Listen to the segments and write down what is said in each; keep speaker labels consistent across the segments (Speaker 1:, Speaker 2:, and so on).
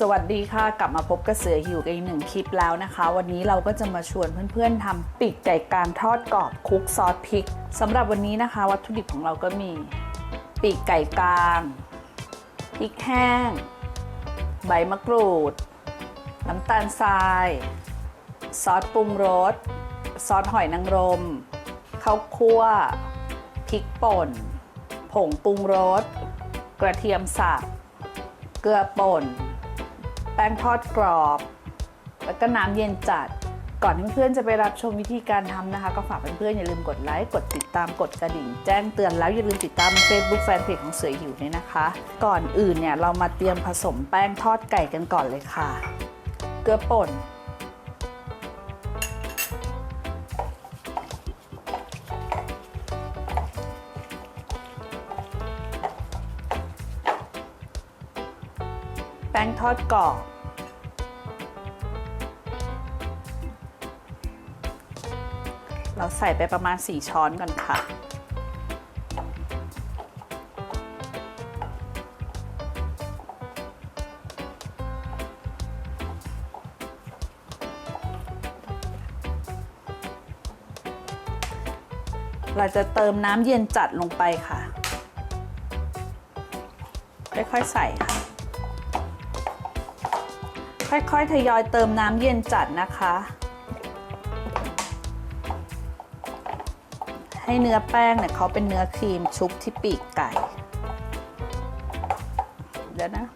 Speaker 1: สวัสดีค่ะ กลับมาพบกับเสือหิวกันอีกหนึ่งคลิปแล้วนะคะ วันนี้เราก็จะมาชวนเพื่อนๆทำปีกไก่กลางทอดกรอบคุกซอสพริกสำหรับวันนี้นะคะ วัตถุดิบของเราก็มี ปีกไก่กลางพริกแห้ง ใบมะกรูด น้ำตาลทราย ซอสปรุงรส ซอสหอยนางรมข้าวคั่วพริกป่น ผงปรุงรส กระเทียมสับเกลือป่น แป้งทอดกรอบ แล้วก็น้ำเย็นจัด ก่อนเพื่อนๆจะไปรับชมวิธีการทำนะคะ ก็ฝากเพื่อนๆอย่าลืมกดไลค์กดติดตามกดกระดิ่ง แจ้งเตือนแล้วอย่าลืมติดตาม Facebook แฟนเพจของเสือหิวเนี่ยนะคะ ก่อนอื่นเนี่ยเรามาเตรียมผสมแป้งทอดไก่กันก่อนเลยค่ะ เกลือป่น ป้งทอดกรอบเราใส่ไปประมาณ 4 ช้อนก่อนค่ะ เราจะเติมน้ำเย็นจัดลงไปค่ะ ค่อยๆใส่ค่ะ ค่อยๆ ทยอยเติมน้ำเย็นจัดนะคะ ให้เนื้อแป้งเนี่ยเขาเป็นเนื้อครีมชุบที่ปีกไก่ เดี๋ยวนะ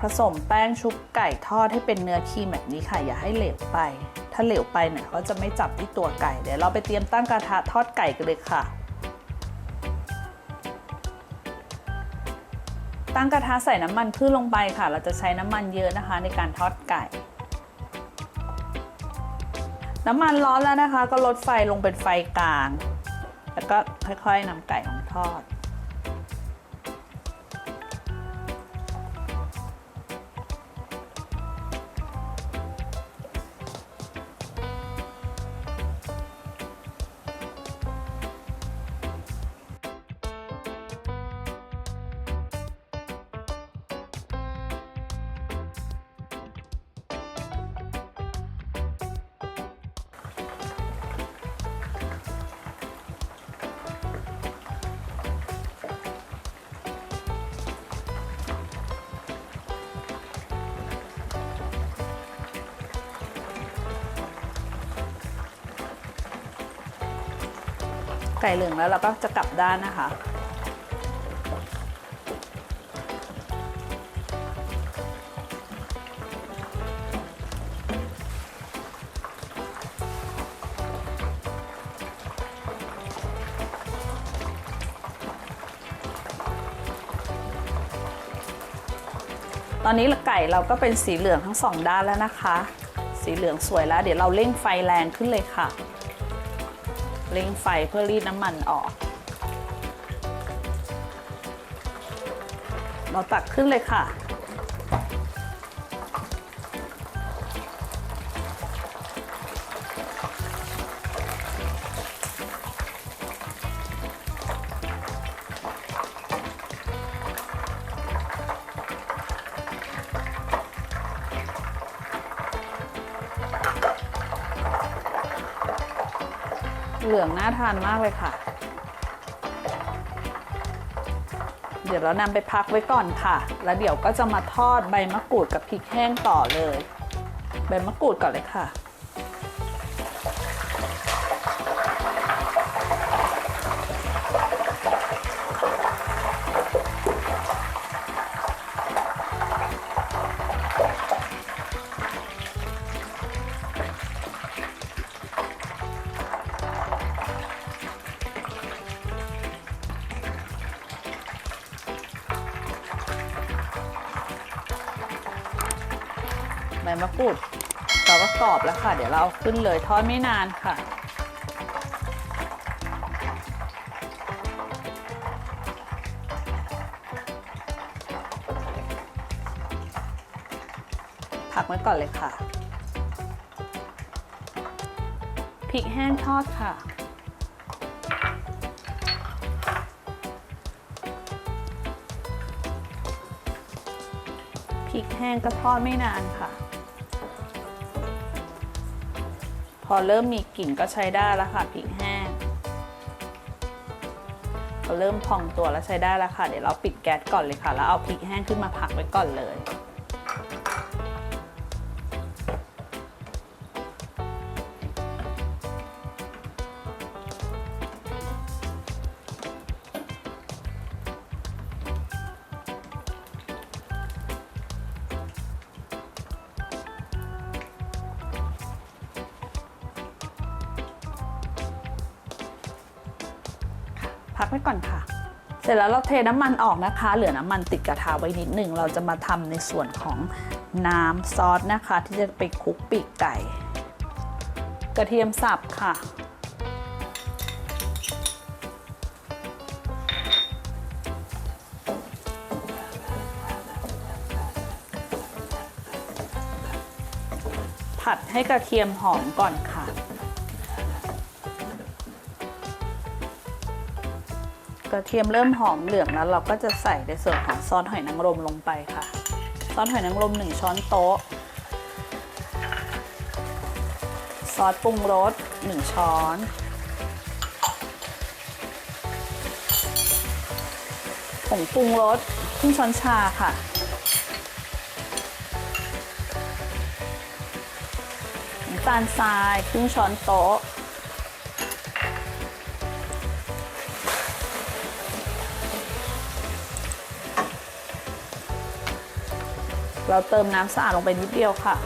Speaker 1: ผสมแป้งชุบไก่ทอดให้เป็นเนื้อครีมแบบนี้ค่ะ อย่าให้เหลวไป ถ้าเหลวไปเนี่ยเขาจะไม่จับที่ตัวไก่ เดี๋ยวเราไปเตรียมตั้งกระทะทอดไก่กันเลยค่ะ ตั้งกระทะใส่น้ำมันพืชลงไปค่ะ เราจะใช้น้ำมันเยอะนะคะในการทอดไก่ น้ำมันร้อนแล้วนะคะ ก็ลดไฟลงเป็นไฟกลาง แล้วก็ค่อยๆนำไก่ของทอด ไก่เหลืองแล้วเราก็จะกลับด้านนะคะ ตอนนี้ไก่เราก็เป็นสีเหลืองทั้งสองด้านแล้วนะคะ สีเหลืองสวยแล้ว เดี๋ยวเราเร่งไฟแรงขึ้นเลยค่ะ เร่งไฟเพื่อรีดน้ำมันออก เราตักขึ้นเลยค่ะ เหลืองน่าทานมากเลยค่ะ เดี๋ยวเรานำไปพักไว้ก่อนค่ะ แล้วเดี๋ยวก็จะมาทอดใบมะกรูดกับพริกแห้งต่อเลย ใบมะกรูดก่อนเลยค่ะ บมะกรูดเราก็กรอบแล้วค่ะ เดี๋ยวเราเอาขึ้นเลยทอดไม่นานค่ะ ผักไว้ก่อนเลยค่ะพริกแห้งทอดค่ะ พริกแห้งก็ทอดไม่นานค่ะ อเริ่มมีกลิ่นก็ใช้ได้แล้วค่ะพริกแห้งพอเริ่มพองตัวแล้วใช้ได้แล้วค่ะ เดี๋ยวเราปิดแก๊สก่อนเลยค่ะ แล้วเอาพริกแห้งขึ้นมาผักไว้ก่อนเลย พักไว้ก่อนค่ะ เสร็จแล้วเราเทน้ำมันออกนะคะ เหลือน้ำมันติดกระทะไว้นิดหนึ่งเราจะมาทำในส่วนของน้ำซอสนะคะ ที่จะไปคลุกปีกไก่ กระเทียมสับค่ะ ผัดให้กระเทียมหอมก่อนค่ะ กระเทียมเริ่มหอมเหลืองแล้ว เราก็จะใส่ในส่วนของซอสหอยนางรมลงไปค่ะ ซอสหอยนางรม 1 ช้อนโต๊ะ ซอสปรุงรส 1 ช้อน ผงปรุงรสครึ่งช้อนชาค่ะน้ำตาลทรายครึ่งช้อนโต๊ะ เราเติมน้ำสะอาดลงไปนิดเดียวค่ะ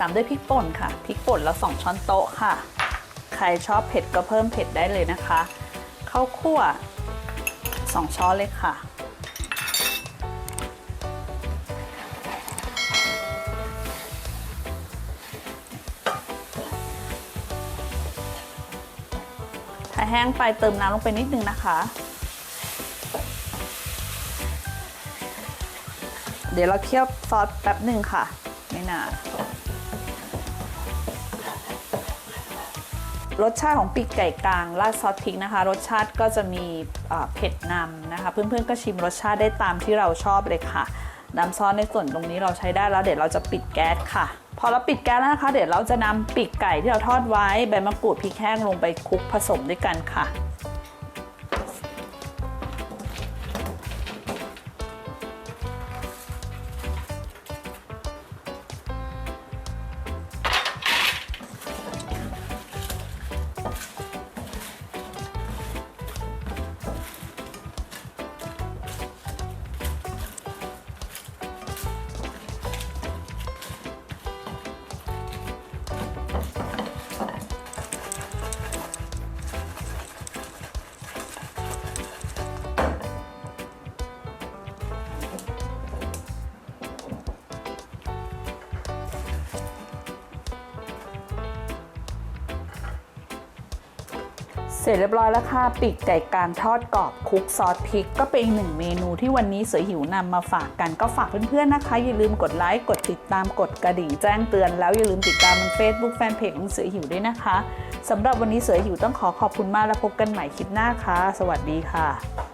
Speaker 1: ตามด้วยพริกป่นค่ะ พริกป่นแล้ว2ช้อนโต๊ะค่ะ ใครชอบเผ็ดก็เพิ่มเผ็ดได้เลยนะคะ ข้าวคั่ว 2 ช้อนเลยค่ะ ถ้าแห้งไปเติมน้ำลงไปนิดนึงนะคะ เดี๋ยวเราเคี่ยวซอสแป๊บหนึ่งค่ะ ไม่นาน รสชาติของปีกไก่กลางราดซอสพริกนะคะ รสชาติก็จะมีเผ็ดนำนะคะ เพื่อนๆก็ชิมรสชาติได้ตามที่เราชอบเลยค่ะ น้ำซอสในส่วนตรงนี้เราใช้ได้แล้วเดี๋ยวเราจะปิดแก๊สค่ะ พอเราปิดแก๊สแล้วนะคะ เดี๋ยวเราจะนำปีกไก่ที่เราทอดไว้ใบมะกรูดพริกแห้งลงไปคลุกผสมด้วยกันค่ะ เสร็จเรียบร้อยแล้วค่ะปีกไก่กลางทอดกรอบคลุกซอสพริก ก็เป็นอีกหนึ่งเมนูที่วันนี้เสือหิวนำมาฝากกันก็ฝากเพื่อนๆนะคะ อย่าลืมกดไลค์กดติดตามกดกระดิ่งแจ้งเตือนแล้วอย่าลืมติดตามเฟซบุ๊กแฟนเพจของเสือหิวด้วยนะคะสำหรับวันนี้เสือหิวต้องขอขอบคุณมากแล้วพบกันใหม่คลิปหน้าค่ะ สวัสดีค่ะ